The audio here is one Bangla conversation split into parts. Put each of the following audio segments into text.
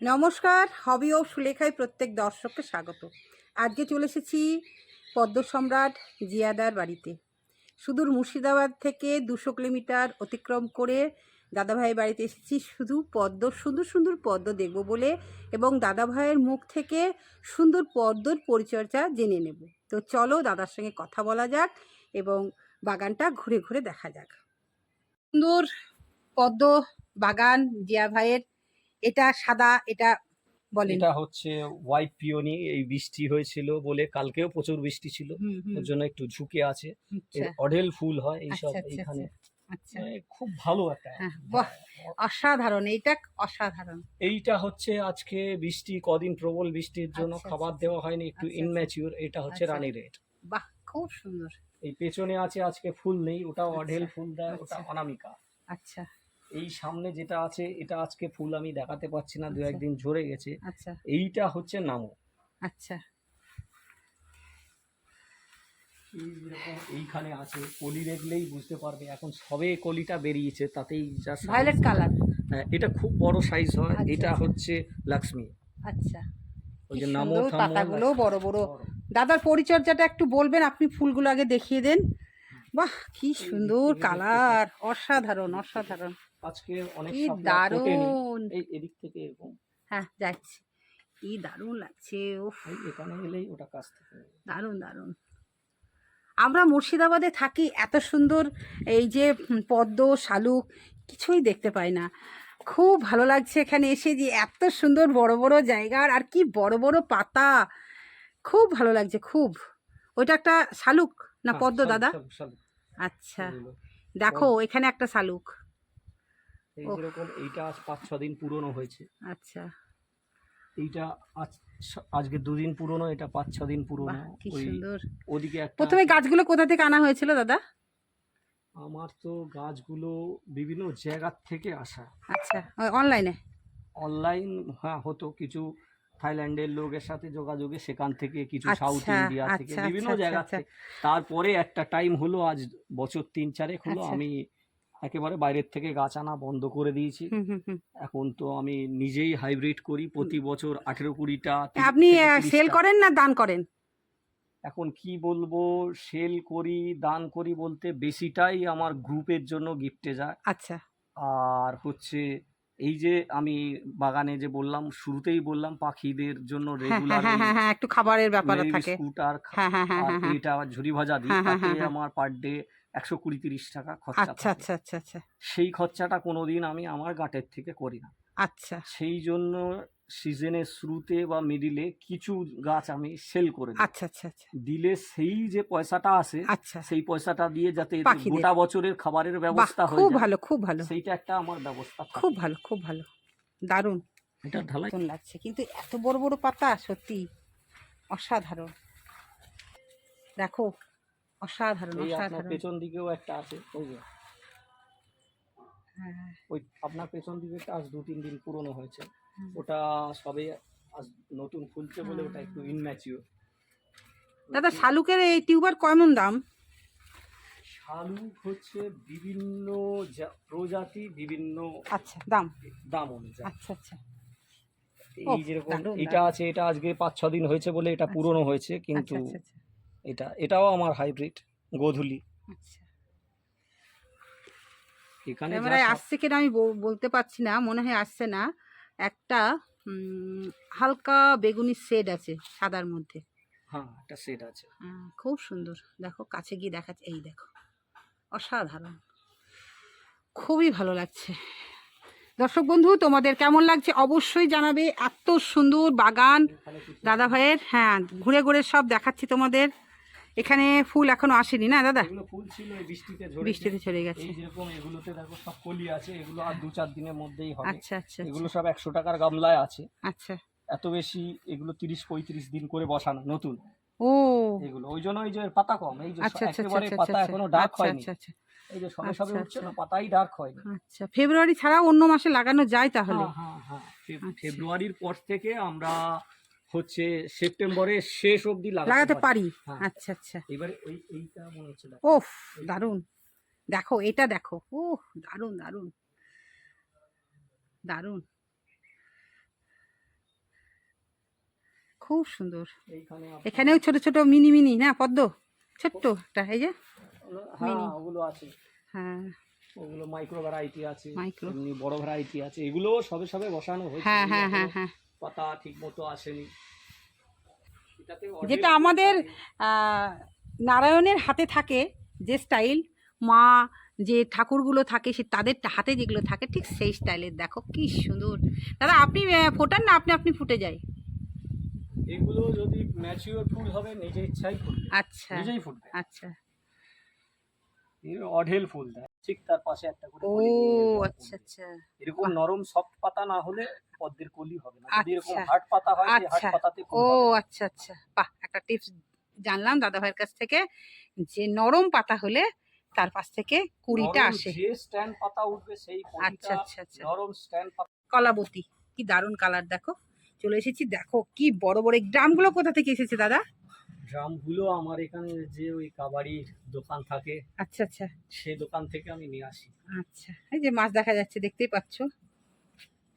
নমস্কার, হবি ও সুলেখায় প্রত্যেক দর্শককে স্বাগত। আজকে চলে এসেছি পদ্ম সম্রাট জিয়াদার বাড়িতে। সুদূর মুর্শিদাবাদ থেকে দুশো কিলোমিটার অতিক্রম করে দাদাভাই বাড়িতে এসেছি শুধু পদ্ম, সুন্দর সুন্দর পদ্ম দেখব বলে এবং দাদাভাইয়ের মুখ থেকে সুন্দর পদ্মর পরিচর্যা জেনে নেব। তো চলো দাদার সঙ্গে কথা বলা যাক এবং বাগানটা ঘুরে ঘুরে দেখা যাক। সুন্দর পদ্ম বাগান জিয়া ভাইয়ের এটা সাদা এটা বলেন। এটা হচ্ছে হোয়াইট পিওনি এই বৃষ্টি হয়েছিল বলে কালকেও প্রচুর বৃষ্টি ছিল ওর জন্য একটু ঝুঁকে আছে। আচ্ছা, অঢেল ফুল হয় এইসব আচ্ছা, আচ্ছা, এইখানে। মানে খুব ভালো একটা হ্যাঁ। অসাধারণ এইটা অসাধারণ। এইটা হচ্ছে আজকে বৃষ্টি কদিন প্রবল বৃষ্টির জন্য খাবার দেওয়া হয়নি একটু। ইনম্যাচিউর এটা হচ্ছে। রানী রেড। বাহ খুব সুন্দর। এই পেছনে আছে আজকে ফুল নেই ওটা অঢেল ফুল দেয় ওটা। অনামিকা। আচ্ছা। এই সামনে যেটা আছে এটা আজকে ফুল আমি দেখাতে পারছি না দু আচ্ছা। একদিন ঝরে গেছে। আচ্ছা। এইটা হচ্ছে নামো। আচ্ছা। এইখানে আছে কলি দেখলেই বুঝতে পারবে এখন সবে কলিটা বেরিয়েছে তাতেই ভায়োলেট কালার হ্যাঁ, এটা খুব বড় সাইজ হয় আচ্ছা, এটা। হচ্ছে লক্ষ্মী আচ্ছা। ওই যে নামো পাতাগুলো বড় বড়। দাদার পরিচর্যাটা একটু বলবেন আপনি ফুলগুলো আগে দেখিয়ে দেন। বাহ কি সুন্দর কালার অসাধারণ অসাধারণ। আজকে অনেক কি দারুণ। এই এদিক থেকে এরকম। হ্যাঁ যাচ্ছি। কি দারুণ লাগছে এই এখানে গেলেই ওটা কাছ থেকে। দারুণ দারুণ। আমরা মুর্শিদাবাদে থাকি এত সুন্দর এই যে পদ্ম শালুক কিছুই দেখতে পাই না। খুব ভালো লাগছে এখানে এসে যে এত সুন্দর বড় বড় জায়গার আর কি বড় বড় পাতা। খুব ভালো লাগছে খুব। ওইটা একটা শালুক না হ্যাঁ, পদ্ম দাদা? আচ্ছা। দেখো এখানে একটা শালুক। এই। যেরকম এইটা আজ পাঁচ ছ দিন পুরনো হয়েছে। আচ্ছা। এইটা আজ আজকে দুদিন পুরনো এটা পাঁচ ছ দিন পুরনো। কি সুন্দর। ওদিকে প্রথমে গাছগুলো কোথা থেকে আনা হয়েছিল দাদা? আমার তো গাছগুলো বিভিন্ন জায়গার থেকে আসা। আচ্ছা অনলাইনে? অনলাইন হ্যাঁ হতো। কিছু থাইল্যান্ডের লোকের সাথে যোগাযোগে সেখান থেকে কিছু আচ্ছা, সাউথ ইন্ডিয়া থেকে আচ্ছা, বিভিন্ন আচ্ছা, জায়গা আচ্ছা। থেকে। তারপরে একটা টাইম হলো আজ বছর তিন চারেক হলো আচ্ছা। আমি একেবারে বাইরের থেকে গাছ আনা বন্ধ করে দিয়েছি। এখন তো আমি নিজেই হাইব্রিড করি প্রতি বছর আঠেরো কুড়িটা আপনি সেল করেন না দান করেন? এখন কি বলব সেল করি দান করি বলতে বেশিটাই আমার গ্রুপের জন্য গিফটে যায়। আচ্ছা। আর হচ্ছে এই যে আমি বাগানে যে বললাম শুরুতেই বললাম পাখিদের জন্য রেগুলার হ্যাঁ হ্যাঁ হ্যাঁ একটু খাবারের ব্যাপার থাকে। স্কুটার আর এটা ঝুরি ভাজা দিই। আমার পার ডে একশো কুড়ি তিরিশ টাকা খরচা আচ্ছা আচ্ছা আচ্ছা আচ্ছা। সেই খরচাটা কোনোদিন আমি আমার গাটের থেকে করি না। আচ্ছা। সেই জন্য সিজনের শুরুতে বা মিডিলে কিছু গাছ আমি সেল করে আচ্ছা আচ্ছা আচ্ছা। দিলে সেই যে পয়সাটা আসে আচ্ছা। সেই পয়সাটা দিয়ে যাতে। গোটা বছরের খাবারের ব্যবস্থা হয়ে খুব ভালো খুব ভালো। সেইটা একটা আমার ব্যবস্থা খুব ভালো খুব ভালো। দারুণ। এটা ঢালাই। লাগছে। কিন্তু এত বড় বড় পাতা সত্যি অসাধারণ। দেখো অসাধারণ অসাধারণ। পেছন দিকেও একটা আছে ওই যে। হ্যাঁ, ওই আপনার পেছন দিকে আজ দু তিন দিন পুরনো হয়েছে। ওটা সবে আজ নতুন খুলছে বলে ওটা একটু ইনম্যাচিওর দাদা শালুকের এই টিউবার কেমন দাম? শালুক হচ্ছে বিভিন্ন প্রজাতি বিভিন্ন আচ্ছা দাম? দাম অনুযায়ী। আচ্ছা আচ্ছা। এই যেরকম এটা আছে এটা আজকে পাঁচ ছ দিন হয়েছে বলে এটা পুরনো হয়েছে কিন্তু আচ্ছা আচ্ছা আচ্ছা। এটা এটাও আমার হাইব্রিড গোধূলি। আচ্ছা। এখানে ক্যামেরায় আসছে কিনা আমি বল- বলতে পারছি না মনে হয় আসছে না। একটা হালকা বেগুনি শেড আছে সাদার মধ্যে। হ্যাঁ একটা সেট আছে। হ্যাঁ, খুব সুন্দর। দেখো কাছে গিয়ে দেখাচ্ছে এই দেখো। অসাধারণ। খুবই ভালো লাগছে। দর্শক বন্ধু তোমাদের কেমন লাগছে অবশ্যই জানাবে। এত সুন্দর বাগান। দাদা ভাইয়ের হ্যাঁ ঘুরে ঘুরে সব দেখাচ্ছি তোমাদের। এখানে ফুল এখনও আসেনি না দাদা? ফুল ছিল বৃষ্টিতে বৃষ্টিতে চলে গেছে। যেরকম এগুলোতে দেখো সব কলি আছে এগুলো আর দু চার দিনের মধ্যেই হবে। আচ্ছা আচ্ছা এগুলো সব একশো টাকার গামলায় আছে। আচ্ছা। এত বেশি এগুলো তিরিশ পঁয়ত্রিশ দিন করে বসানো নতুন। ও। এগুলো ওই জন্য ওই যে পাতা কম এই যে আচ্ছা আচ্ছা আচ্ছা একেবারে আচ্ছা পাতা আচ্ছা এখনও ডার্ক আচ্ছা হয়নি। আচ্ছা আচ্ছা। এই যে সবে সবে আচ্ছা, উঠছে না আচ্ছা। পাতাই ডার্ক হয়নি। আচ্ছা ফেব্রুয়ারি ছাড়াও অন্য মাসে লাগানো যায় তাহলে? হ্যাঁ হ্যাঁ হ্যাঁ আচ্ছা। ফেব্রুয়ারির পর থেকে আমরা হচ্ছে সেপ্টেম্বরের শেষ অবধি লাগাতে পারি। হ্যাঁ। আচ্ছা আচ্ছা। এবারে এই এইটা মনে হচ্ছে। ওফ দারুণ। দেখো এটা দেখো। ও দারুণ দারুণ। দারুণ। খুব সুন্দর। এখানেও ছোট ছোট মিনি মিনি না পদ্ম? ছোট্ট একটা এই যে? হ্যাঁ ওগুলো আছে। হ্যাঁ। ওগুলো মাইক্রো ভ্যারাইটি আছে। এমনি বড় ভ্যারাইটি আছে। এগুলো সবে সবে বসানো হয়েছে। হ্যাঁ হ্যাঁ হ্যাঁ হ্যাঁ। পাতা ঠিক মতো আসেনি যেটা আমাদের নারায়ণের হাতে থাকে যে স্টাইল মা যে ঠাকুরগুলো থাকে সে তাদের হাতে যেগুলো থাকে ঠিক সেই স্টাইলের। দেখো কি সুন্দর। দাদা আপনি ফোটান না আপনি আপনি ফুটে যায়। এগুলো যদি ম্যাচিওর ফুল হবে নিজে ইচ্ছাই ফুটবে। আচ্ছা। নিজেই ফুটবে। আচ্ছা। এর অঢেল ফুল দেয় ঠিক তার পাশে একটা করে ও আচ্ছা আচ্ছা। এরকম নরম সফট পাতা না হলে পদ্মের কলি হবে না। যদি এরকম আচ্ছা। হার্ড পাতা হয় সেই হার্ড আচ্ছা। পাতাতে ও আচ্ছা আচ্ছা। বাহ একটা টিপস জানলাম দাদা ভাইয়ের কাছ থেকে যে নরম পাতা হলে তার পাশ থেকে কুড়িটা আসে। যে স্ট্যান্ড পাতা উঠবে সেই আচ্ছা আচ্ছা আচ্ছা। নরম স্ট্যান্ড পাতা কলাবতী কি দারুণ কালার দেখো। চলে এসেছি দেখো কি বড় বড় গ্রামগুলো কোথা থেকে এসেছে দাদা? ড্রামগুলো আমার এখানে যে ওই কাবাডির দোকান থাকে আচ্ছা আচ্ছা। সেই দোকান থেকে আমি নিয়ে আসি। আচ্ছা এই যে মাছ দেখা যাচ্ছে দেখতেই পাচ্ছ?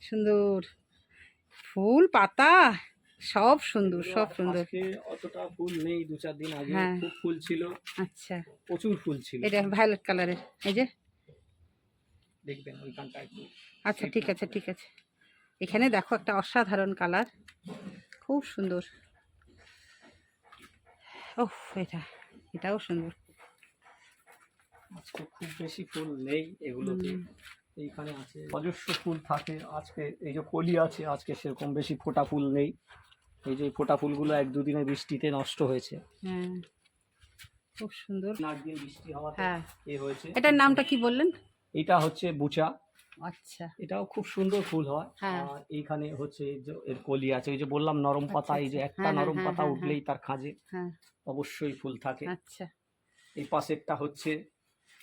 সুন্দর। ফুল পাতা সব সুন্দর সব সুন্দর। অতটা ফুল নেই দু চার দিন আগে হ্যাঁ। খুব ফুল ছিল। আচ্ছা। প্রচুর ফুল ছিল। এটা ভায়োলেট কালারের এই যে? দেখবেন ওইখানটা একটু আচ্ছা ঠিক আছে ঠিক আছে। এখানে দেখো একটা অসাধারণ কালার খুব সুন্দর। ওহ এটা এটাও সুন্দর। আজকে খুব বেশি ফুল নেই এগুলোতে। এইখানে আছে অজস্র ফুল থাকে। আজকে এই যে কলি আছে আজকে সেরকম বেশি ফোটা ফুল নেই। এই যে ফোটা ফুলগুলো এক দুদিনে বৃষ্টিতে নষ্ট হয়েছে। হ্যাঁ খুব সুন্দর। আট দিন বৃষ্টি হওয়াতে হ্যাঁ। এ হয়েছে। এটার নামটা কি বললেন? এটা হচ্ছে বুচা। আচ্ছা এটাও খুব সুন্দর ফুল হয় হ্যাঁ। আর এইখানে হচ্ছে যে এর কলি আছে ওই যে বললাম নরম পাতা এই যে আচ্ছা। একটা হ্যাঁ, হ্যাঁ, নরম হ্যাঁ, পাতা হ্যাঁ, উঠলেই তার খাঁজে হ্যাঁ অবশ্যই ফুল থাকে আচ্ছা এই পাশেরটা হচ্ছে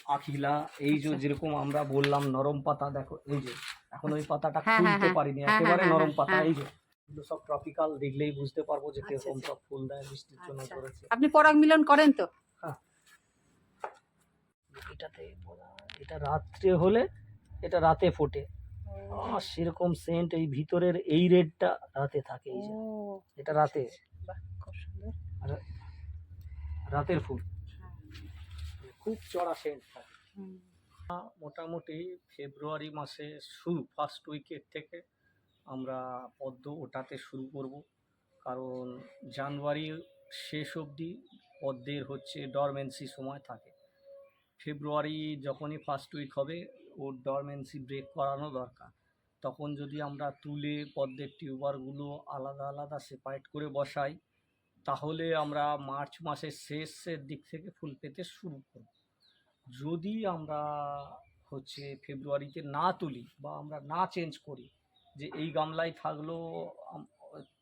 আখিলা এই যে আচ্ছা। যেরকম আমরা বললাম নরম পাতা দেখো এই যে এখন ওই পাতাটা হ্যাঁ, হ্যাঁ, খুলতে হ্যাঁ। পারিনি হ্যাঁ, একেবারে হ্যাঁ, নরম হ্যাঁ, পাতা হ্যাঁ। এই যে সব ট্রপিক্যাল দেখলেই বুঝতে পারব যে আচ্ছা, কীরকম আচ্ছা। সব ফুল দেয় বৃষ্টির জন্য আচ্ছা। করেছে আপনি পরাগ মিলন করেন তো এটাতে এটা রাত্রে হলে এটা রাতে ফোটে। সেরকম সেন্ট এই ভিতরের এই রেডটা রাতে থাকে এই যে। এটা রাতে। বাহ রাতের ফুল। খুব চড়া সেন্ট থাকে মোটামুটি ফেব্রুয়ারি মাসে শুরু ফার্স্ট উইকের থেকে আমরা পদ্ম ওঠাতে শুরু করব। কারণ জানুয়ারি শেষ অবধি পদ্মের হচ্ছে ডরমেন্সি সময় থাকে। ফেব্রুয়ারি যখনই ফার্স্ট উইক হবে ওর ডরমেন্সি ব্রেক করানো দরকার। তখন যদি আমরা তুলে পদ্মের টিউবারগুলো আলাদা আলাদা সেপারেট করে বসাই, তাহলে আমরা মার্চ মাসের শেষের দিক থেকে ফুল পেতে শুরু করব। যদি আমরা হচ্ছে ফেব্রুয়ারিতে না তুলি বা আমরা না চেঞ্জ করি যে এই গামলায় থাকলেও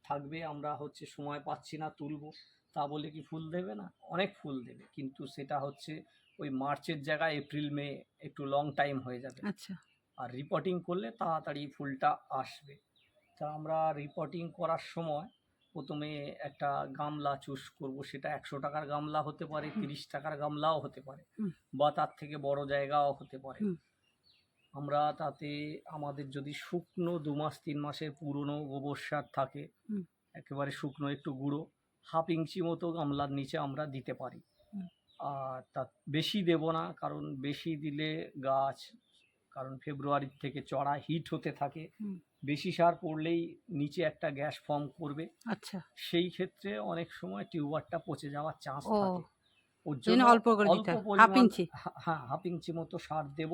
থাকবে, আমরা হচ্ছে সময় পাচ্ছি না তুলবো, তা বলে কি ফুল দেবে না? অনেক ফুল দেবে। কিন্তু সেটা হচ্ছে ওই মার্চের জায়গায় এপ্রিল মে একটু লং টাইম হয়ে যাবে। আচ্ছা। আর রিপোর্টিং করলে তাড়াতাড়ি ফুলটা আসবে। তা আমরা রিপোর্টিং করার সময় প্রথমে একটা গামলা চুজ করব। সেটা একশো টাকার গামলা হতে পারে তিরিশ টাকার গামলাও হতে পারে বা তার থেকে বড় জায়গাও হতে পারে। আমরা তাতে আমাদের যদি শুকনো দু মাস তিন মাসের পুরনো গোবর সার থাকে একেবারে শুকনো একটু গুঁড়ো হাফ ইঞ্চি মতো গামলার নিচে আমরা দিতে পারি। আর তা বেশি দেব না কারণ বেশি দিলে গাছ কারণ ফেব্রুয়ারি থেকে চড়া হিট হতে থাকে। বেশি সার পড়লেই নিচে একটা গ্যাস ফর্ম করবে। আচ্ছা। সেই ক্ষেত্রে অনেক সময় টিউবারটা পচে যাওয়ার চান্স থাকে। ওর জন্য অল্প করে দিতে হাফ ইঞ্চি। হ্যাঁ হাফ ইঞ্চি মতো সার দেব।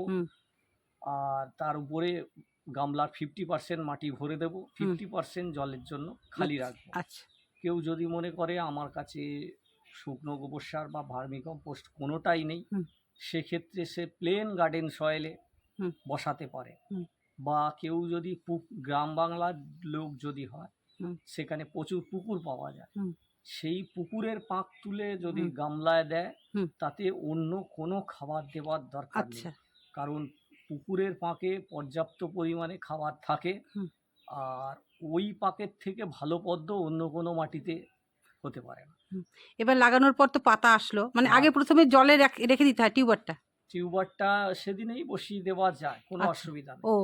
আর তার উপরে গামলার ফিফটি পার্সেন্ট মাটি ভরে দেবো। ফিফটি পার্সেন্ট জলের জন্য খালি রাখব। আচ্ছা। কেউ যদি মনে করে আমার কাছে শুকনো গোবর সার বা ভার্মি কম্পোস্ট কোনোটাই নেই। সেক্ষেত্রে সে প্লেন গার্ডেন সয়েলে বসাতে পারে। বা কেউ যদি গ্রাম বাংলার লোক যদি হয় সেখানে প্রচুর পুকুর পাওয়া যায়। সেই পুকুরের পাঁক তুলে যদি গামলায় দেয় তাতে অন্য কোনো খাবার দেওয়ার দরকার নেই। আচ্ছা। কারণ পুকুরের পাঁকে পর্যাপ্ত পরিমাণে খাবার থাকে আর ওই পাকের থেকে ভালো পদ্ম অন্য কোনো মাটিতে হতে পারে না। এবার লাগানোর পর তো পাতা আসলো। মানে হ্যাঁ। আগে প্রথমে জলে রেখে দিতে হয় টিউবারটা। টিউবারটা সেদিনেই বসিয়ে দেওয়া যায় কোনো আচ্ছা। অসুবিধা নেই। ও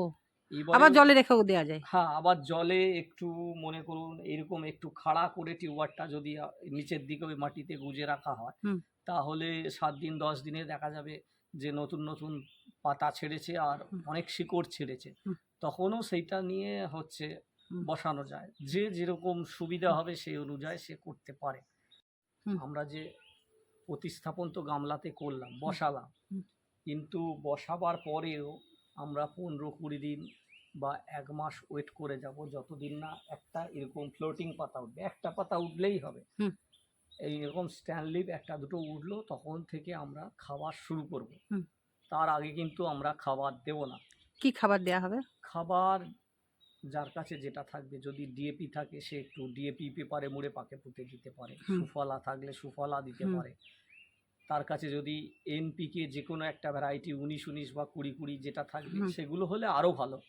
আবার জলে রেখেও দেওয়া যায়। হ্যাঁ আবার জলে একটু মনে করুন এরকম একটু খাড়া করে টিউবারটা যদি নিচের দিকে ওই মাটিতে গুজে রাখা হয় তাহলে সাত দিন দশ দিনে দেখা যাবে যে নতুন নতুন পাতা ছেড়েছে আর অনেক শিকড় ছেড়েছে। তখনও সেইটা নিয়ে হচ্ছে বসানো যায়। যে যেরকম সুবিধা হবে সেই অনুযায়ী সে করতে পারে। আমরা যে প্রতিস্থাপন তো গামলাতে করলাম বসালাম। কিন্তু বসাবার পরেও আমরা পনেরো কুড়ি দিন বা এক মাস ওয়েট করে যাব যতদিন না একটা এরকম ফ্লোটিং পাতা উঠবে। একটা পাতা উঠলেই হবে। এই এরকম স্ট্যান্ডলিপ একটা দুটো উঠল তখন থেকে আমরা খাবার শুরু করব। তার আগে কিন্তু আমরা খাবার দেব না। কি খাবার দেওয়া হবে? খাবার যার কাছে যেটা থাকবে যদি ডিএপি থাকে সে একটু ডিএপি পেপারে মুড়ে পাকে পুঁতে দিতে পারে। সুফলা থাকলে সুফলা দিতে পারে। তার কাছে যদি এনপিকে যে কোনো একটা ভ্যারাইটি উনিশ উনিশ বা কুড়ি কুড়ি যেটা থাকবে সেগুলো হলে আরও ভালো।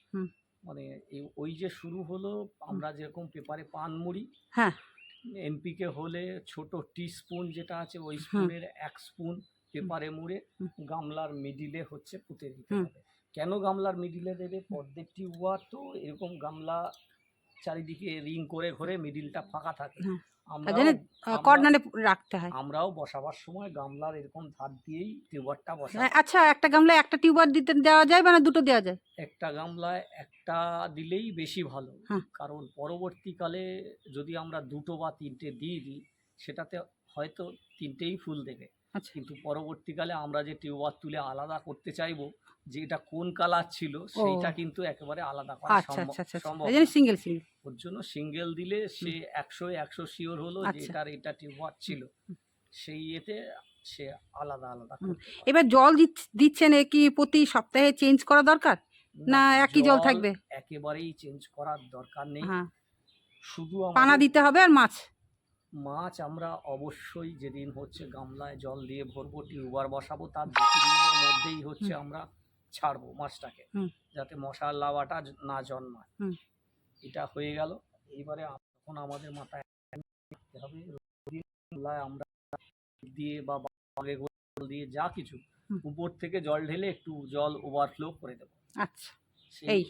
মানে ওই যে শুরু হলো আমরা যেরকম পেপারে পান মুড়ি হ্যাঁ। এনপিকে হলে ছোট টি স্পুন যেটা আছে ওই স্পুনের এক স্পুন পেপারে মুড়ে গামলার মিডিলে হচ্ছে পুঁতে দিতে হবে। কেন গামলার মিডিলে দেবে? প্রত্যেকটি ওয়ার তো এরকম গামলা চারিদিকে রিং করে ঘরে মিডিলটা ফাঁকা থাকে। জন্য কর্নারে রাখতে হয়। আমরাও বসাবার সময় গামলার এরকম ধার দিয়েই টিউবারটা বসাই। হ্যাঁ, আচ্ছা একটা গামলায় একটা টিউবার দিতে দেওয়া যায় বা না দুটো দেওয়া যায়? একটা গামলায় একটা দিলেই বেশি ভালো। হ্যাঁ। কারণ পরবর্তীকালে যদি আমরা দুটো বা তিনটে দিয়ে দিই সেটাতে হয়তো তিনটেই ফুল দেবে। আচ্ছা কিন্তু পরবর্তীকালে আমরা যে টিউবার তুলে আলাদা করতে চাইব যে এটা কোন কালার ছিল সেইটা কিন্তু একেবারে আলাদা করা আচ্ছা সম্ভব আচ্ছা সম্ভব। সিঙ্গেল সিঙ্গেল ওর জন্য সিঙ্গেল দিলে সে একশো একশো শিওর হলো যে। এটার এটা টিউবার ছিল। সেই এতে সে আলাদা আলাদা। এবার জল দিচ্ছ- দিচ্ছেন কি প্রতি সপ্তাহে চেঞ্জ করা দরকার? না একই জল থাকবে? একেবারেই চেঞ্জ করার দরকার নেই। হ্যাঁ। শুধু পানা দিতে হবে আর মাছ? মাছ আমরা অবশ্যই যেদিন হচ্ছে গামলায় জল দিয়ে ভরবো টিউবার বসাবো তার দু তিন দিনের মধ্যেই হচ্ছে আমরা ছাড়বো মাছটাকে যাতে মশার লাভাটা না জন্মায়। এটা হয়ে গেল। এইবারে এখন আমাদের মাথায় হবে গামলায় আমরা দিয়ে বা দিয়ে যা কিছু উপর থেকে জল ঢেলে একটু জল ওভারফ্লো করে দেবো। আচ্ছা। এই।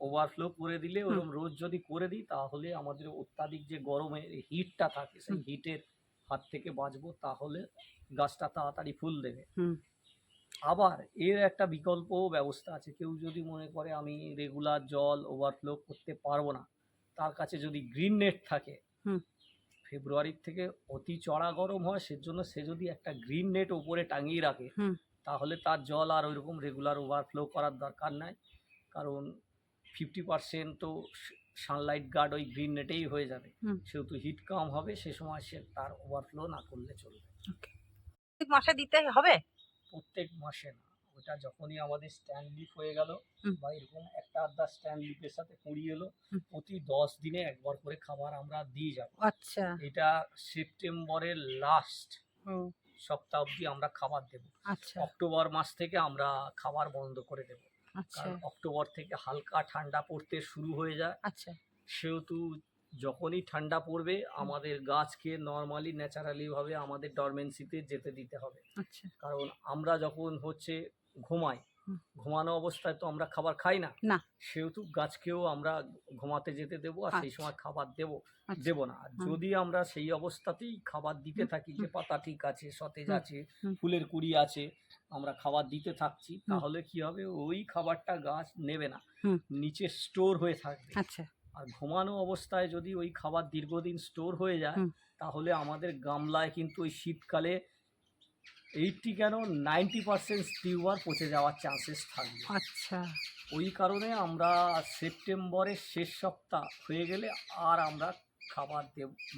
ওভারফ্লো করে দিলে ওরকম রোজ যদি করে দিই তাহলে আমাদের অত্যাধিক যে গরমে হিটটা থাকে সেই হিটের হাত থেকে বাঁচবো তাহলে গাছটা তাড়াতাড়ি ফুল দেবে। হুম। আবার এর একটা বিকল্প ব্যবস্থা আছে। কেউ যদি মনে করে আমি রেগুলার জল ওভারফ্লো করতে পারব না তার কাছে যদি গ্রিন নেট থাকে হুম। ফেব্রুয়ারির থেকে অতি চড়া গরম হয় সেজন্য সে যদি একটা গ্রিন নেট ওপরে টাঙিয়ে রাখে হুম। তাহলে তার জল আর ওইরকম রেগুলার ওভারফ্লো করার দরকার নাই। কারণ ফিফটি পার্সেন্ট তো সানলাইট গার্ড ওই গ্রিন নেটেই হয়ে যাবে। সেহেতু হিট কম হবে সে সময় সে তার ওভারফ্লো না করলে চলবে প্রত্যেক মাসে দিতে হবে? প্রত্যেক মাসে না। ওটা যখনই আমাদের স্ট্যান্ড লিপ হয়ে গেল বা এরকম একটা আধা স্ট্যান্ড লিপের সাথে কুড়ি এলো প্রতি দশ দিনে একবার করে খাবার আমরা দিয়ে যাব। আচ্ছা। এটা সেপ্টেম্বরের লাস্ট সপ্তাহ অবধি আমরা খাবার দেব। আচ্ছা। অক্টোবর মাস থেকে আমরা খাবার বন্ধ করে দেব। কারণ অক্টোবর থেকে হালকা ঠান্ডা পড়তে শুরু হয়ে যায়। আচ্ছা। সেহেতু যখনই ঠান্ডা পড়বে আমাদের গাছকে নর্মালি ন্যাচারালি ভাবে আমাদের ডরমেন্সিতে যেতে দিতে হবে। আচ্ছা। কারণ আমরা যখন হচ্ছে ঘুমাই। ঘুমানো অবস্থায় তো আমরা খাবার খাই না। না। সেহেতু গাছকেও আমরা ঘুমাতে যেতে দেবো আর সেই আচ্ছা। সময় খাবার দেব আচ্ছা। দেব না। যদি আমরা সেই অবস্থাতেই খাবার দিতে থাকি যে পাতা ঠিক আছে সতেজ আছে ফুলের কুড়ি আছে আমরা খাবার দিতে থাকছি তাহলে কি হবে? ওই খাবারটা গাছ নেবে না। নিচে স্টোর হয়ে থাকবে। আচ্ছা। আর ঘুমানো অবস্থায় যদি ওই খাবার দীর্ঘদিন স্টোর হয়ে যায় তাহলে আমাদের গামলায় কিন্তু ওই শীতকালে এইটটি কেন নাইনটি পার্সেন্ট টিউবার পচে যাওয়ার চান্সেস থাকবে। আচ্ছা। ওই কারণে আমরা সেপ্টেম্বরের শেষ সপ্তাহ হয়ে গেলে আর আমরা খাবার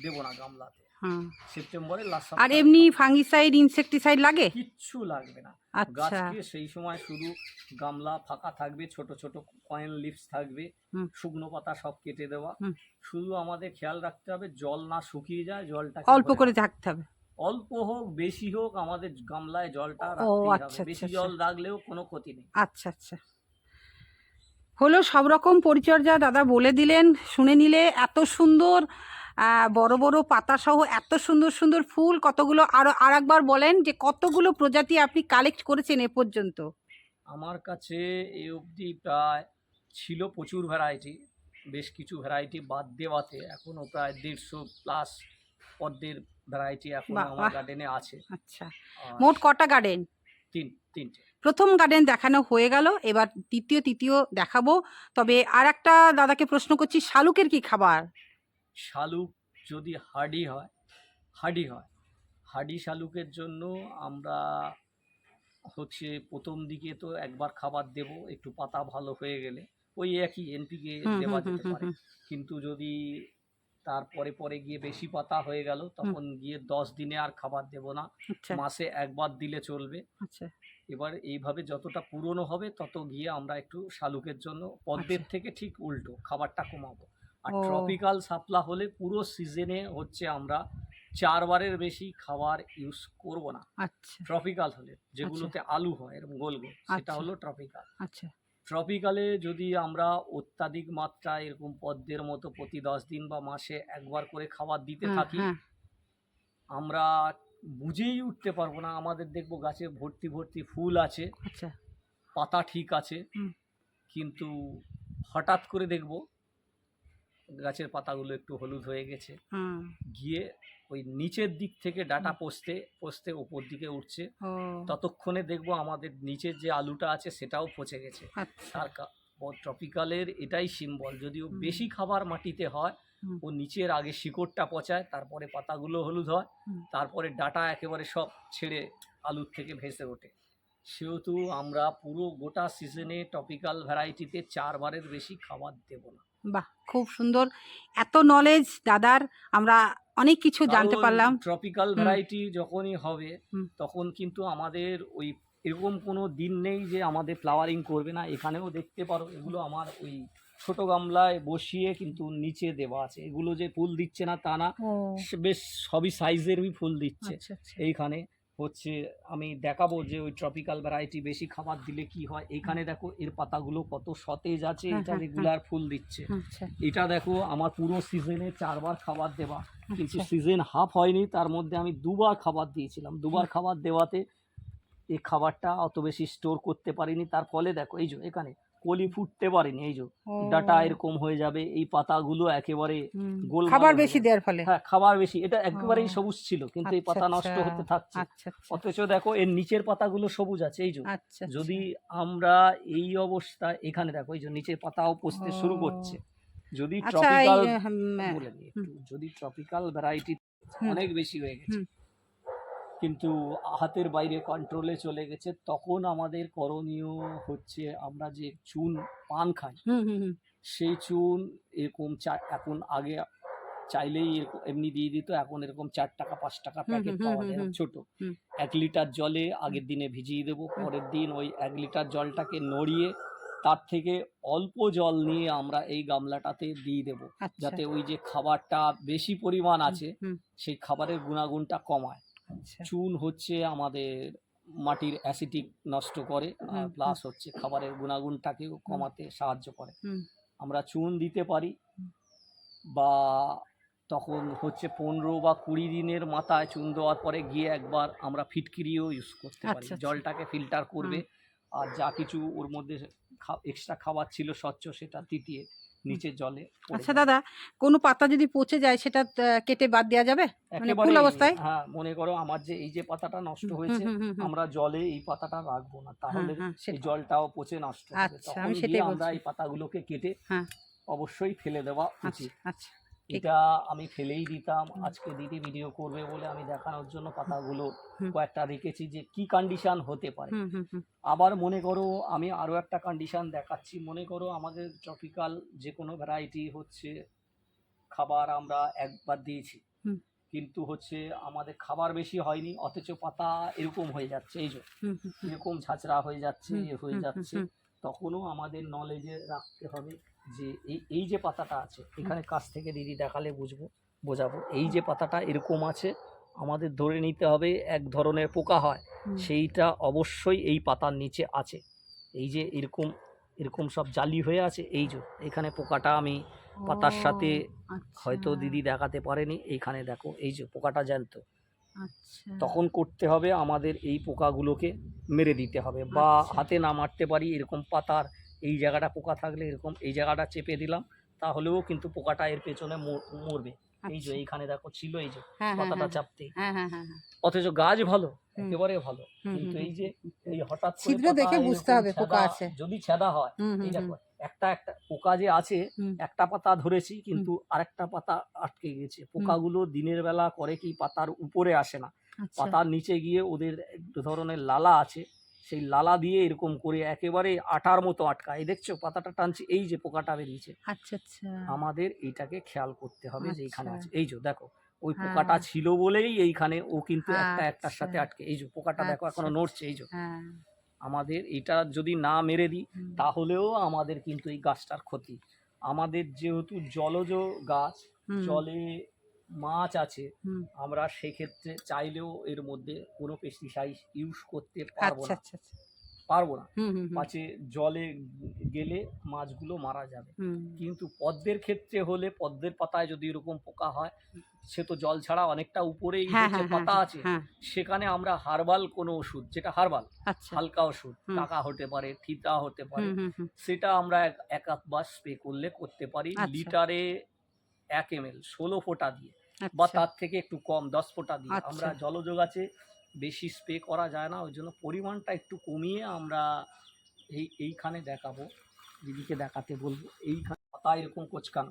দেব না গামলাতে। হ্যাঁ। সেপ্টেম্বরের লাস্ট আর এমনি ফাঙ্গিসাইড ইনসেক্টিসাইড লাগে? কিচ্ছু লাগবে না। আচ্ছা। গাছকে সেই সময় শুধু গামলা ফাঁকা থাকবে ছোট ছোট কয়েন লিভস থাকবে শুকনো পাতা সব কেটে দেওয়া। শুধু আমাদের খেয়াল রাখতে হবে জল না শুকিয়ে যায় জলটা অল্প করে থাকতে হবে। অল্প হোক বেশি হোক আমাদের গামলায় জলটা ও, রাখতেই আচ্ছা, হবে। বেশি আচ্ছা, জল রাখলেও কোনো ক্ষতি নেই। আচ্ছা আচ্ছা। হলো সব রকম পরিচর্যা দাদা বলে দিলেন শুনে নিলে এত সুন্দর বড় বড় পাতা সহ এত সুন্দর সুন্দর ফুল কতগুলো আরও আর একবার বলেন যে কতগুলো প্রজাতি আপনি কালেক্ট করেছেন এ পর্যন্ত? আমার কাছে এ অবধি প্রায় ছিল প্রচুর ভ্যারাইটি বেশ কিছু ভ্যারাইটি বাদ দেওয়াতে এখনও প্রায় দেড়শো প্লাস পদ্মের ভ্যারাইটি এখন আমার গার্ডেনে আছে। আচ্ছা। মোট কটা গার্ডেন তিন তিনটে। প্রথম গার্ডেন দেখানো হয়ে গেল এবার দ্বিতীয় তৃতীয় দেখাবো। তবে আর একটা দাদাকে প্রশ্ন করছি শালুকের কি খাবার? শালুক যদি হাডি হয় হাডি হয়। হাডি শালুকের জন্য আমরা হচ্ছে প্রথম দিকে তো একবার খাবার দেব একটু পাতা ভালো হয়ে গেলে। ওই একই এনপিকে দেওয়া যেতে পারে। কিন্তু যদি তারপরে পরে গিয়ে বেশি পাতা হয়ে গেল তখন গিয়ে দশ দিনে আর খাবার দেব না। আচ্ছা। মাসে একবার দিলে চলবে। আচ্ছা। এবার এইভাবে যতটা পুরনো হবে তত গিয়ে আমরা একটু শালুকের জন্য পদ্মের আচ্ছা। থেকে ঠিক উল্টো খাবারটা কমাবো। আর। ট্রপিক্যাল সাপলা হলে পুরো সিজনে হচ্ছে আমরা চারবারের বেশি খাবার ইউজ করব না। ট্রপিক্যাল হলে যেগুলোতে আলু হয় এরকম গোল গোল সেটা। হলো ট্রপিক্যাল আচ্ছা। ট্রপিক্যালে যদি আমরা অত্যাধিক মাত্রায় এরকম পদ্মের মতো প্রতি দশ দিন বা মাসে একবার করে খাবার দিতে হ্যাঁ, থাকি হ্যাঁ। আমরা বুঝেই উঠতে পারব না। আমাদের দেখব গাছে ভর্তি ভর্তি ফুল আছে। আচ্ছা। পাতা ঠিক আছে। কিন্তু হঠাৎ করে দেখব গাছের পাতাগুলো একটু হলুদ হয়ে গেছে। হুম। গিয়ে ওই নিচের দিক থেকে ডাটা পোস্তে পোস্তে ওপর দিকে উঠছে। ততক্ষণে দেখব আমাদের নিচের যে আলুটা আছে সেটাও পচে গেছে। আচ্ছা। তার ট্রপিক্যালের এটাই সিম্বল। যদিও বেশি খাবার মাটিতে হয় ও নিচের আগে শিকড়টা পচায় তারপরে পাতাগুলো হলুদ হয় তারপরে ডাটা একেবারে সব ছেড়ে আলুর থেকে ভেসে ওঠে। সেহেতু আমরা পুরো গোটা সিজনে টপিক্যাল ভ্যারাইটিতে চারবারের বেশি খাবার দেব না। বাহ! খুব সুন্দর। এত নলেজ দাদার আমরা অনেক কিছু জানতে পারলাম। ট্রপিক্যাল ভ্যারাইটি যখনই হবে তখন কিন্তু আমাদের ওই এরকম কোনো দিন নেই যে আমাদের ফ্লাওয়ারিং করবে না। এখানেও দেখতে পারো এগুলো আমার ওই ছোট গামলায় বসিয়ে কিন্তু নিচে দেওয়া আছে। এগুলো যে ফুল দিচ্ছে না তা না বেশ সবই সাইজেরই ফুল দিচ্ছে। আচ্ছা আচ্ছা। এইখানে হচ্ছে আমি দেখাবো যে ওই ট্রপিক্যাল ভ্যারাইটি বেশি খাবার দিলে কি হয়। এইখানে দেখো এর পাতাগুলো কত সতেজ আছে হ্যাঁ, এটা হ্যাঁ, রেগুলার ফুল দিচ্ছে। আচ্ছা। এটা দেখো আমার পুরো সিজনে চারবার খাবার দেওয়া। কিন্তু আচ্ছা সিজন হাফ হয়নি তার মধ্যে আমি দুবার খাবার দিয়েছিলাম। দুবার খাবার দেওয়াতে এই খাবারটা অত বেশি স্টোর করতে পারিনি। তার ফলে দেখো এই যে এখানে কলি ফুটতে পারেনি এই যে ডাটা এরকম হয়ে যাবে এই পাতাগুলো একেবারে গোলমাল খাবার বেশি দেওয়ার ফলে। হ্যাঁ খাবার বেশি এটা একেবারেই সবুজ ছিল কিন্তু এই আচ্ছা, পাতা নষ্ট আচ্ছা, হতে থাকছে। আচ্ছা আচ্ছা। অথচ দেখো এর নিচের পাতাগুলো সবুজ আছে এই যে। আচ্ছা আচ্ছা। যদি আমরা এই অবস্থা এখানে দেখো এই যে নিচের পাতাও পচতে শুরু করছে। যদি আচ্ছা ট্রপিক্যাল যদি ট্রপিক্যাল ভ্যারাইটি অনেক বেশি হয়ে গেছে। কিন্তু হাতের বাইরে কন্ট্রোলে চলে গেছে। তখন আমাদের করণীয় হচ্ছে আমরা যে চুন পান খাই সেই চুন এরকম চা এখন আগে চাইলেই এরকম এমনি দিয়ে দিত এখন এরকম চার টাকা পাঁচ টাকা প্যাকেট পাওয়া যায় ছোট। এক লিটার জলে আগের দিনে ভিজিয়ে দেবো পরের দিন ওই এক লিটার জলটাকে নড়িয়ে তার থেকে অল্প জল নিয়ে আমরা এই গামলাটাতে দিয়ে দেবো। আচ্ছা। যাতে ওই যে খাবারটা বেশি পরিমাণ আছে সেই খাবারের গুণাগুণটা কমায়। চুন হচ্ছে আমাদের মাটির অ্যাসিডিক নষ্ট করে প্লাস হচ্ছে খাবারের গুণাগুণটাকেও কমাতে সাহায্য করে। আমরা চুন দিতে পারি বা তখন হচ্ছে পনেরো বা কুড়ি দিনের মাথায় চুন দেওয়ার পরে গিয়ে একবার আমরা ফিটকিরিও ইউজ করতে পারি। আচ্ছা, আচ্ছা। জলটাকে ফিল্টার করবে আর যা কিছু ওর মধ্যে এক্সট্রা খাবার ছিল স্বচ্ছ সেটা তিতিয়ে নিচের জলে আচ্ছা দাদা কোনো পাতা যদি পচে যায় সেটা কেটে বাদ দেওয়া যাবে মানে ফুল অবস্থায়? হ্যাঁ মনে করো আমার যে এই যে পাতাটা নষ্ট হয়েছে। আমরা জলে এই পাতাটা রাখব না তাহলে হ্যাঁ, সেই জলটাও পচে নষ্ট হবে আচ্ছা, তখন আমি সেটাই বলছি আমরা এই পাতাগুলোকে কেটে হ্যাঁ। অবশ্যই ফেলে দেওয়া আচ্ছা উচিত আচ্ছা। এটা আমি ফেলেই দিতাম আজকে দিদি ভিডিও করবে বলে আমি দেখানোর জন্য পাতাগুলো কয়েকটা রেখেছি যে কি কন্ডিশন হতে পারে। আবার মনে করো আমি আরও একটা কন্ডিশন দেখাচ্ছি মনে করো আমাদের ট্রপিক্যাল যে কোনো ভ্যারাইটি হচ্ছে খাবার আমরা একবার দিয়েছি কিন্তু হচ্ছে আমাদের খাবার বেশি হয়নি অথচ পাতা এরকম হয়ে যাচ্ছে এই যে হুম হুম হুম। এরকম ঝাঁচড়া হয়ে যাচ্ছে হয়ে যাচ্ছে তখনও আমাদের নলেজে রাখতে হবে। যে এই এই যে পাতাটা আছে এখানে কাছ থেকে দিদি দেখালে বুঝব বোঝাবো। এই যে পাতাটা এরকম আছে আমাদের ধরে নিতে হবে এক ধরনের পোকা হয় সেইটা অবশ্যই এই পাতার নিচে আছে। এই যে এরকম এরকম সব জালি হয়ে আছে এই যে এখানে পোকাটা আমি পাতার সাথে আচ্ছা, হয়তো দিদি দেখাতে পারেনি এইখানে দেখো এই যে পোকাটা জ্যান্ত। আচ্ছা। তখন করতে হবে আমাদের এই পোকাগুলোকে মেরে দিতে হবে বা আচ্ছা। হাতে না মারতে পারি এরকম পাতার এই জায়গাটা পোকা থাকলে এরকম এই জায়গাটা চেপে দিলাম তাহলেও কিন্তু পোকাটা এর পেছনে মরবে। এই যে আচ্ছা। এইখানে দেখো ছিল এই যে হ্যাঁ হ্যাঁ পাতাটা হ্যাঁ চাপতে। অথচ গাছ ভালো একেবারে ভালো। কিন্তু এই যে এই হঠাৎ ছিদ্র দেখে বুঝতে হবে পোকা আছে। যদি ছেদা হয় এই দেখো একটা একটা পোকা যে আছে একটা পাতা ধরেছি কিন্তু আরেকটা পাতা আটকে গেছে পোকাগুলো দিনের বেলা করে কি পাতার উপরে আসে না। আচ্ছা। পাতার নিচে গিয়ে ওদের এক ধরনের লালা আছে সেই লালা দিয়ে এরকম করে একেবারে আটার মতো আটকায় দেখছ পাতাটা টানছে এই যে পোকাটা বেরিয়েছে। আচ্ছা আচ্ছা। আমাদের এইটাকে খেয়াল করতে হবে যে এইখানে আচ্ছা। আছে। এই যে দেখো ওই হ্যাঁ। পোকাটা ছিল বলেই এইখানে ও কিন্তু একটা একটার আচ্ছা। সাথে আটকে। এই যে পোকাটা দেখো আচ্ছা, এখনও নড়ছে এই যে। হ্যাঁ। আমাদের এটা যদি না মেরে দিই তাহলেও আমাদের কিন্তু এই গাছটার ক্ষতি। আমাদের যেহেতু জলজ গাছ জলে মাছ আছে। আমরা সেক্ষেত্রে চাইলেও এর মধ্যে কোনো পেস্টিসাইড ইউজ করতে পারব আচ্ছা না। আচ্ছা আচ্ছা। পারব না। পাছে জলে গেলে মাছগুলো মারা যাবে। কিন্তু পদ্মের ক্ষেত্রে হলে পদ্মের পাতায় যদি এরকম পোকা হয় সে তো জল ছাড়া অনেকটা উপরেই হ্যাঁ হ্যাঁ পাতা হ্যাঁ, আছে সেখানে আমরা হার্বাল কোনো ওষুধ যেটা হার্বাল হালকা ওষুধ টাকা হতে পারে থিতা হতে পারে সেটা আমরা এক আধবার স্প্রে করলে করতে পারি। লিটারে এক এম এল ষোলো ফোঁটা দিয়ে। বা আচ্ছা। তার থেকে একটু কম দশ ফোঁটা দিয়ে। আচ্ছা। আমরা জলযোগ আছে বেশি স্প্রে করা যায় না ওই জন্য পরিমাণটা একটু কমিয়ে আমরা এই এইখানে দেখাবো দিদিকে দেখাতে বলব। এইখানে পাতা এরকম কোচকান।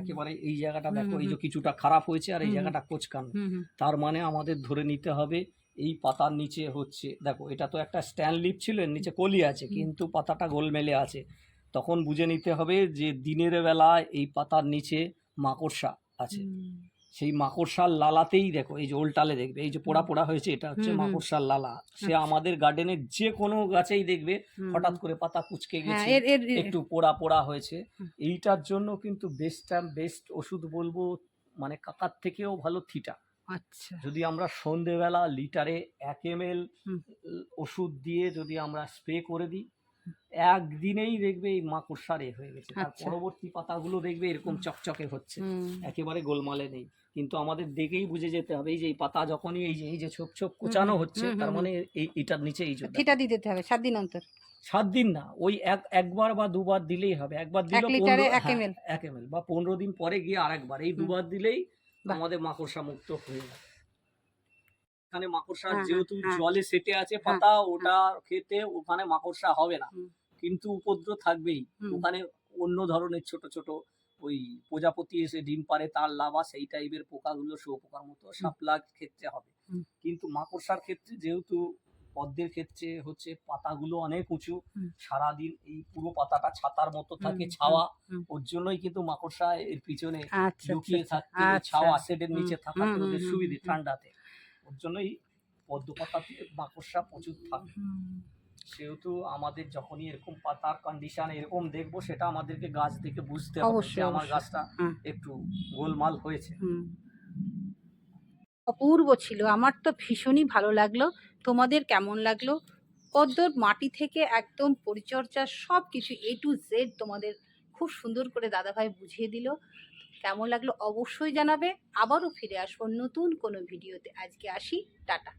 একেবারে এই জায়গাটা দেখো এই যে কিছুটা খারাপ হয়েছে আর এই। জায়গাটা কোচকান। তার মানে আমাদের ধরে নিতে হবে এই পাতার নিচে হচ্ছে দেখো এটা তো একটা স্ট্যান্ড লিপ ছিল এর নিচে কলি আছে কিন্তু পাতাটা গোলমেলে আছে। তখন বুঝে নিতে হবে যে দিনের বেলা এই পাতার নিচে মাকড়সা আছে। সেই মাকড়সার লালাতেই দেখো এই যে ওলটালে দেখবে এই যে পোড়া পোড়া হয়েছে এটা হচ্ছে। মাকড়সার লালা। সে আচ্ছা। আমাদের গার্ডেনের যে কোনো গাছেই দেখবে হঠাৎ করে পাতা কুচকে হ্যাঁ গেছে একটু পোড়া পোড়া হয়েছে। এইটার জন্য কিন্তু বেস্ট বেস্ট ওষুধ বলব মানে কাকার থেকেও ভালো থিটা আচ্ছা। যদি আমরা সন্ধেবেলা লিটারে এক এম এল ওষুধ দিয়ে যদি আমরা স্প্রে করে দিই একদিনেই দেখবে এই মাকড়সার এ হয়ে গেছে। তার আচ্ছা। পরবর্তী পাতাগুলো দেখবে এরকম চকচকে হচ্ছে। একেবারে গোলমালে নেই। কিন্তু আমাদের দেখেই বুঝে যেতে হবে এই যে পাতা যখনই এই যে এই যে ছোপ ছোপ কোচানো হচ্ছে তার মানে এই এটার নিচে এই যে ঠিটা দিয়ে দিতে হবে সাত দিন অন্তর। সাত দিন না ওই এক একবার বা দুবার দিলেই হবে একবার দিলে লিটারে এক হ্যাঁ, ml এক এম বা পনেরো দিন পরে গিয়ে আরেকবার এই দুবার দিলেই আমাদের মাকড়সা মুক্ত হয়ে যাবে। এখানে মাকড়সা হ্যাঁ, যেহেতু হ্যাঁ। জলে সেটে আছে পাতা ওটা খেতে ওখানে মাকড়সা হবে না। কিন্তু উপদ্র থাকবেই ওখানে অন্য ধরনের ছোট ছোট ওই প্রজাপতি এসে ডিম পারে তার লাভা সেই টাইপের পোকাগুলো শুয়োপোকার মতো শাপলার ক্ষেত্রে হবে। কিন্তু মাকড়সার ক্ষেত্রে যেহেতু পদ্মের ক্ষেত্রে হচ্ছে পাতাগুলো অনেক উঁচু সারাদিন এই পুরো পাতাটা ছাতার মতো থাকে ছাওয়া ওর জন্যই কিন্তু মাকড়সা এর পিছনে আচ্ছা লুকিয়ে থাকে আচ্ছা। ছাওয়া শেডের নিচে থাকা ওদের সুবিধে ঠান্ডাতে। ওর জন্যই পদ্ম পাতাতে মাকড়সা প্রচুর থাকে। সেহেতু আমাদের যখনই এরকম পাতার কন্ডিশন এরকম দেখব সেটা আমাদেরকে গাছ দেখে বুঝতে হবে যে আমার গাছটা একটু গোলমাল হয়েছে। অপূর্ব ছিল আমার তো ভীষণই ভালো লাগল। তোমাদের কেমন লাগল? পদ্মর মাটি থেকে একদম পরিচর্যা সব কিছু এ টু জেড তোমাদের খুব সুন্দর করে দাদাভাই বুঝিয়ে দিল। কেমন লাগল অবশ্যই জানাবে। আবারও ফিরে আসব নতুন কোনো ভিডিওতে। আজকে আসি টাটা।